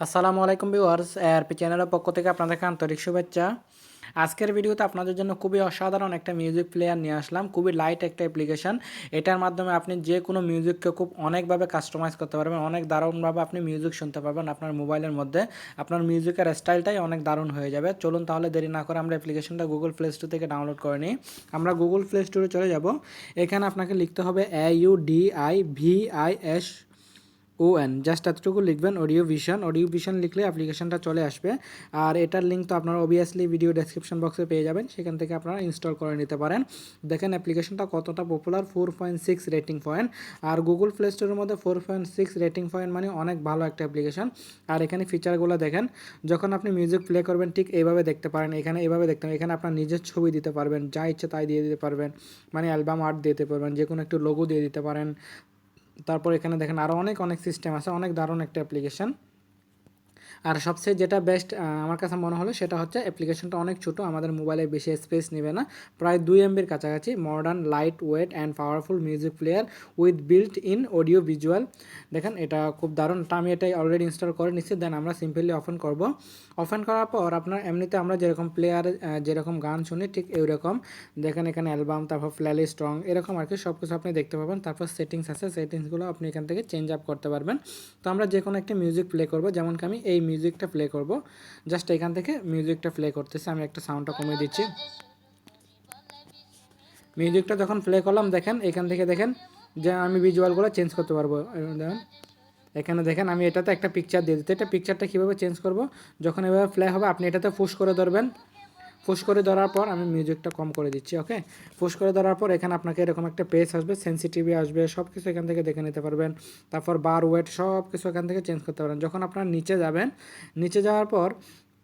আসসালামু আলাইকুম viewers ARP চ্যানেলের পক্ষ থেকে আপনাদেরকে আন্তরিক শুভেচ্ছা। আজকের ভিডিওতে আপনাদের জন্য খুবই অসাধারণ একটা মিউজিক প্লেয়ার নিয়ে আসলাম। খুবই লাইট একটা অ্যাপ্লিকেশন এটার মাধ্যমে আপনি যে কোনো মিউজিককে খুব অনেকভাবে কাস্টমাইজ করতে পারবেন, অনেক দারুণভাবে আপনি মিউজিক শুনতে পারবেন আপনার মোবাইলের মধ্যে। আপনার মিউজিকের স্টাইলটাই অনেক দারুণ হয়ে যাবে। চলুন তাহলে দেরি না করে আমরা অ্যাপ্লিকেশনটা গুগল প্লে স্টোর থেকে ডাউনলোড করে নিই। আমরা গুগল প্লে স্টোরে চলে যাব। এখানে আপনাকে লিখতে হবে A U D I V I S O N just এতটুকু লিখবেন অডিও ভিশন অডিও ভিশন লিখলে অ্যাপ্লিকেশনটা চলে আসবে। আর এটার লিঙ্ক তো আপনারা অবভিয়াসলি ভিডিও ডেসক্রিপশন বক্সে পেয়ে যাবেন, সেখান থেকে আপনারা ইনস্টল করে নিতে পারেন। দেখেন অ্যাপ্লিকেশনটা কতটা popular four point six rating point আর গুগল প্লে স্টোরের মধ্যে four point six rating point মানে অনেক ভালো একটা অ্যাপ্লিকেশন আর এখানে ফিচারগুলো দেখেন, যখন আপনি মিউজিক প্লে করবেন, ঠিক এইভাবে দেখতে পারেন, এখানে এইভাবে দেখতে পারেন, এখানে আপনার নিজের ছবি দিতে পারবেন, যা ইচ্ছে তাই দিয়ে দিতে পারবেন। মানে অ্যালবাম আর্ট দিতে পারবেন যে কোনো একটু লোগো দিয়ে দিতে পারেন। তারপর এখানে দেখেন আরও অনেক অনেক সিস্টেম আছে অনেক দারুণ একটা অ্যাপ্লিকেশন আর সবচেয়ে যেটা বেস্ট আমার কাছে মনে হলো সেটা হচ্ছে অ্যাপ্লিকেশনটা অনেক ছোটো, আমাদের মোবাইলে বেশি স্পেস নেবে না। প্রায় দুই এমবির কাছাকাছি modern lightweight and powerful music player with built in audio visual দেখেন, এটা খুব দারুণ আমি এটাই অলরেডি ইনস্টল করে নিচ্ছি দেন আমরা সিম্পলি ওপেন করব। অফেন করার পর আপনার এমনিতে আমরা যেরকম প্লেয়ার যেরকম গান শুনি, ঠিক এইরকম দেখেন, এখানে অ্যালবাম তারপর ফ্ল্যালি স্ট্রং এরকম আর কি সব কিছু আপনি দেখতে পাবেন। তারপর সেটিংস আছে সেটিংসগুলো আপনি এখান থেকে চেঞ্জ আপ করতে পারবেন। তো আমরা যে কোনো একটা মিউজিক প্লে করব যেমন কি আমি এই মিউজিকটা প্লে করব। জাস্ট এখান থেকে মিউজিকটা প্লে করতেছে, আমি একটা সাউন্ডটা কমিয়ে দিচ্ছি। মিউজিকটা যখন প্লে করলাম, দেখেন, এখান থেকে দেখেন, যে আমি ভিজুয়ালগুলো চেঞ্জ করতে পারব। দেখেন, এখানে দেখেন, আমি এটাতে একটা পিকচার দিয়ে দিতে এটা পিকচারটা কীভাবে চেঞ্জ করব? যখন এভাবে প্লে হবে, আপনি এটাতে পুশ করে ধরবেন। পুশ করে ধরার পর আমি মিউজিকটা কম করে দিচ্ছি ওকে পুশ করে ধরার পর এখানে আপনাকে এরকম একটা পেজ আসবে সেন্সিটিভি আসবে সব কিছু এখান থেকে দেখে নিতে পারবেন। তারপর বার ওয়েট সব কিছু এখান থেকে চেঞ্জ করতে পারেন যখন আপনার নিচে যাবেন, নিচে যাওয়ার পর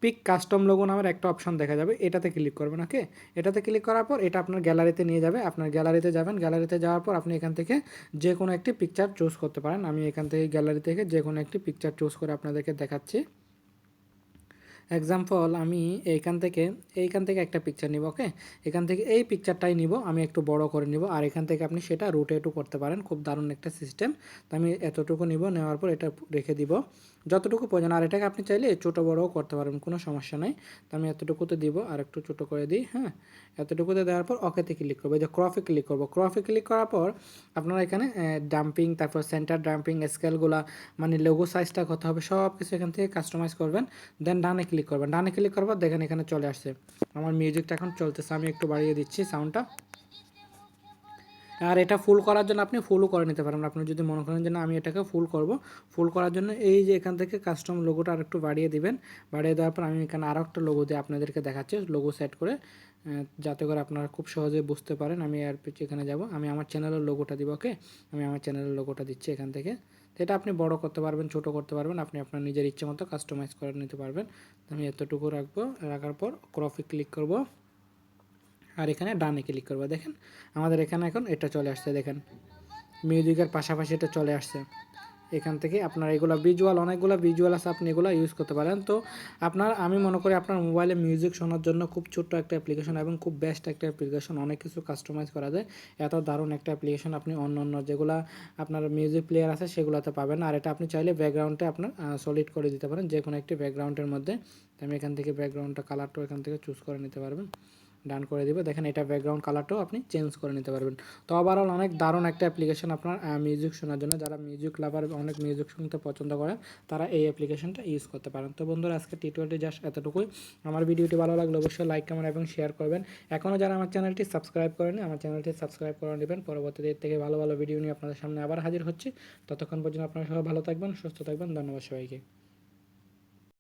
পিক কাস্টম লোগো নামের একটা অপশন দেখা যাবে, এটাতে ক্লিক করবেন ওকে এটাতে ক্লিক করার পর এটা আপনার গ্যালারিতে নিয়ে যাবে, আপনার গ্যালারিতে যাবেন গ্যালারিতে যাওয়ার পর আপনি এখান থেকে যে কোনো একটি পিকচার চুজ করতে পারেন। আমি এখান থেকে গ্যালারি থেকে যে কোনো একটি পিকচার চুজ করে আপনাদেরকে দেখাচ্ছি। এক্সাম্পল আমি এইখান থেকে এইখান থেকে একটা পিকচার নিব ওকে এখান থেকে এই পিকচারটাই নিব, আমি একটু বড় করে নিব, আর এখান থেকে আপনি সেটা রোটেটও করতে পারেন, খুব দারুণ একটা সিস্টেম তো আমি এতটুকু নিব, নেওয়ার পর এটা রেখে দিব। যতটুকু প্রয়োজন, আর এটাকে আপনি চাইলে ছোটো বড়ও করতে পারবেন কোনো সমস্যা নেই। তো আমি এতটুকুতে দিব, আর একটু ছোটো করে দিই হ্যাঁ? এতটুকুতে দেওয়ার পর অকেতে ক্লিক করব যে ক্রফে ক্লিক করব। ক্রফে ক্লিক করার পর আপনারা এখানে ডাম্পিং তারপর সেন্টার ডাম্পিং স্কেলগুলা মানে লোগো সাইজটা কত হবে সব কিছু এখান থেকে কাস্টমাইজ করবেন। দেন ডানে ক্লিক করবেন ডানে ক্লিক করব, দেখেন এখানে চলে আসছে। আমার মিউজিকটা এখন চলতেছে, আমি একটু বাড়িয়ে দিচ্ছি সাউন্ডটা আর এটা ফুল করার জন্য আপনি ফুলও করে নিতে পারেন। আপনি যদি মনে করেন যে না, আমি এটাকে ফুল করব ফুল করার জন্য এই যে এখান থেকে কাস্টম লোগোটা আর একটু বাড়িয়ে দিবেন। বাড়িয়ে দেওয়ার পর আমি এখানে আরও একটা লোগো দিয়ে আপনাদেরকে দেখাচ্ছি। লোগো সেট করে যাতে করে আপনারা খুব সহজে বুঝতে পারেন আমি আর এখানে যাব। আমি আমার চ্যানেলের লোগোটা দিব ওকে আমি আমার চ্যানেলের লোগোটা দিচ্ছি এখান থেকে। এটা আপনি বড় করতে পারবেন, ছোট করতে পারবেন, আপনি আপনার নিজের ইচ্ছে মতো কাস্টমাইজ করে নিতে পারবেন। আমি এতটুকু রাখব, রাখার পর ক্রফে ক্লিক করব। আর এখানে ডানে ক্লিক করব, দেখেন? আমাদের এখানে এখন এটা চলে আসছে, দেখেন? মিউজিকের পাশাপাশি এটা চলে আসছে। এখান থেকে আপনার এগুলো ভিজুয়াল অনেকগুলো ভিজুয়াল আছে, আপনি এগুলো ইউজ করতে পারেন। তো আপনার, আমি মনে করি আপনার মোবাইলে মিউজিক শোনার জন্য খুব ছোট্ট একটা অ্যাপ্লিকেশন এবং খুব বেস্ট একটা অ্যাপ্লিকেশন অনেক কিছু কাস্টমাইজ করা যায়। এত দারুণ একটা অ্যাপ্লিকেশন আপনি অন্য অন্য যেগুলো আপনার মিউজিক প্লেয়ার আছে, সেগুলোতে পাবেন। আর এটা আপনি চাইলে ব্যাকগ্রাউন্ডে আপনার সলিড করে দিতে পারেন যে কোনো একটি ব্যাকগ্রাউন্ডের মধ্যে। আমি এখান থেকে ব্যাকগ্রাউন্ডটা কালারটাও এখান থেকে চুজ করে নিতে পারবেন। ডান করে দিবে। দেখেন এটা ব্যাকগ্রাউন্ড কালারটাও আপনি চেঞ্জ করে নিতে পারবেন। তো ওভারঅল অনেক দারুণ একটা অ্যাপ্লিকেশন আপনার মিউজিক শোনার জন্য। যারা মিউজিক লাভার অনেক মিউজিক শুনতে পছন্দ করেন, তারা এই অ্যাপ্লিকেশনটা ইউজ করতে পারেন। তো বন্ধুরা, আজকে টি টোয়েন্টি জাস্ট এতটুকুই। আমার ভিডিওটি ভালো লাগলে অবশ্যই লাইক কমেন্ট এবং শেয়ার করবেন। এখনও যারা আমার চ্যানেলটি সাবস্ক্রাইব করেনি আমার চ্যানেলটি সাবস্ক্রাইব করে নেবেন। পরবর্তীতে এর থেকে ভালো ভালো ভিডিও নিয়ে আপনাদের সামনে আবার হাজির হচ্ছে। ততক্ষণ পর্যন্ত আপনারা সবাই ভালো থাকবেন, সুস্থ থাকবেন। ধন্যবাদ সবাইকে।